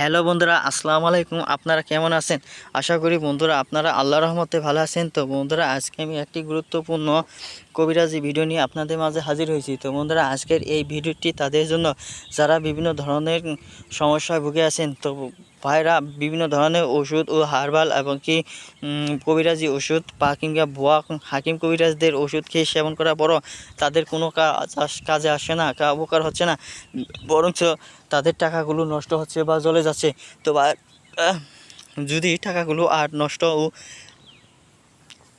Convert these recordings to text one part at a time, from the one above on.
Hello বন্ধুরা, আসসালামু আলাইকুম। আপনারা কেমন আছেন? আশা করি বন্ধুরা আপনারা আল্লাহ রহমতে ভালো আছেন। তো বন্ধুরা, আজকে আমি একটি গুরুত্বপূর্ণ কবিরাজি ভিডিও নিয়ে আপনাদের মাঝে হাজির হয়েছি। তো বন্ধুরা, আজকের এই ভিডিওটি তাদের জন্য যারা বিভিন্ন ধরনের সমস্যায় ভুগে আছেন, তো ভাইরা বিভিন্ন ধরনের ওষুধ ও হার্বাল এবং কি কবিরাজি ওষুধ বা কিংবা ভুয়া, হাকিম কবিরাজদের ওষুধ খেয়ে সেবন করার পরও তাদের কোনো কাজ আসে না উপকার হচ্ছে না, বরঞ্চ তাদের টাকাগুলো নষ্ট হচ্ছে বা জলে যাচ্ছে। তো যদি টাকাগুলো আর নষ্ট ও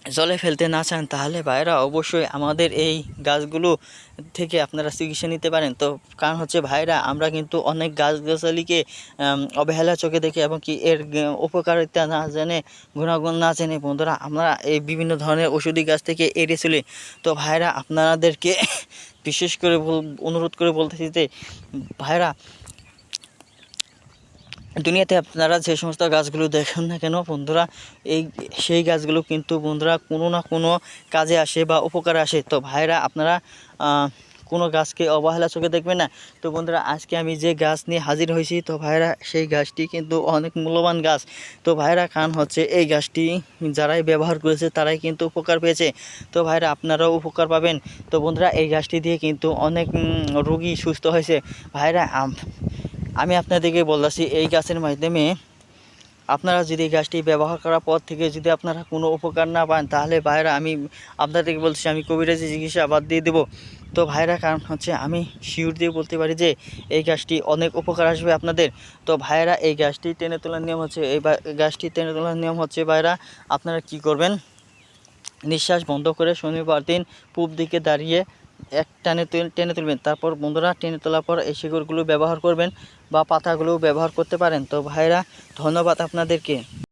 জলে ফেলতে না চান তাহলে ভাইরা অবশ্যই আমাদের এই গাছগুলো থেকে আপনারা চিকিৎসা নিতে পারেন। তো কারণ হচ্ছে ভাইরা আমরা কিন্তু অনেক গাছগাছালিকে অবহেলা চোখে দেখে এবং কি এর উপকারিতা না জেনে, গুণাগুণ না জেনে। বন্ধুরা, আমরা এই বিভিন্ন ধরনের ওষুধি গাছ থেকে এড়িয়ে চলি। তো ভাইরা আপনাদেরকে বিশেষ করে অনুরোধ করে বলতেছি যে ভাইরা দুনিয়াতে আপনারা যে সমস্ত গাছগুলো দেখেন না কেন, বন্ধুরা, এই, সেই গাছগুলো কিন্তু, বন্ধুরা, কোনো না কোনো কাজে আসে বা উপকারে আসে। তো ভাইরা আপনারা কোনো গাছকে অবহেলা চোখে দেখবেন না। তো বন্ধুরা, আজকে আমি যে গাছ নিয়ে হাজির হয়েছি, তো ভাইরা সেই গাছটি কিন্তু অনেক মূল্যবান গাছ। তো ভাইরা কান হচ্ছে এই গাছটি যারাই ব্যবহার করেছে, তারাই কিন্তু উপকার পেয়েছে। তো ভাইরা আপনারাও উপকার পাবেন। তো বন্ধুরা, এই গাছটি দিয়ে কিন্তু অনেক রোগী সুস্থ হয়েছে। ভাইরা আম- আপনাদেরকে বলতেছি, এই গাছের মাধ্যমে আপনারা যদি গাছটি ব্যবহার করার পর থেকে যদি আপনারা কোনো উপকার না পান, তাহলে ভাইরা আমি আপনাদেরকে বলছি, আমি কবিরাজি চিকিৎসা বাদ দিয়ে দেবো। তো ভাইরা, কারণ হচ্ছে আমি শিউর দিয়ে বলতে পারি যে, এই গাছটি অনেক উপকার আসবে আপনাদের। তো ভাইরা, এই গাছটি টেনে তোলার নিয়ম হচ্ছে, এই গাছটি টেনে তোলার নিয়ম হচ্ছে ভাইরা, আপনারা কি করবেন? নিঃশ্বাস বন্ধ করে শনিবার দিন পূব দিকে দাঁড়িয়ে এক টানে টেনে তুলবেন। তারপর বন্ধুরা টেনে তোলার পর এই শিকড়গুলো ব্যবহার করবেন বা পাতাগুলো ব্যবহার করতে পারেন। তো ভাইরা, ধন্যবাদ আপনাদেরকে।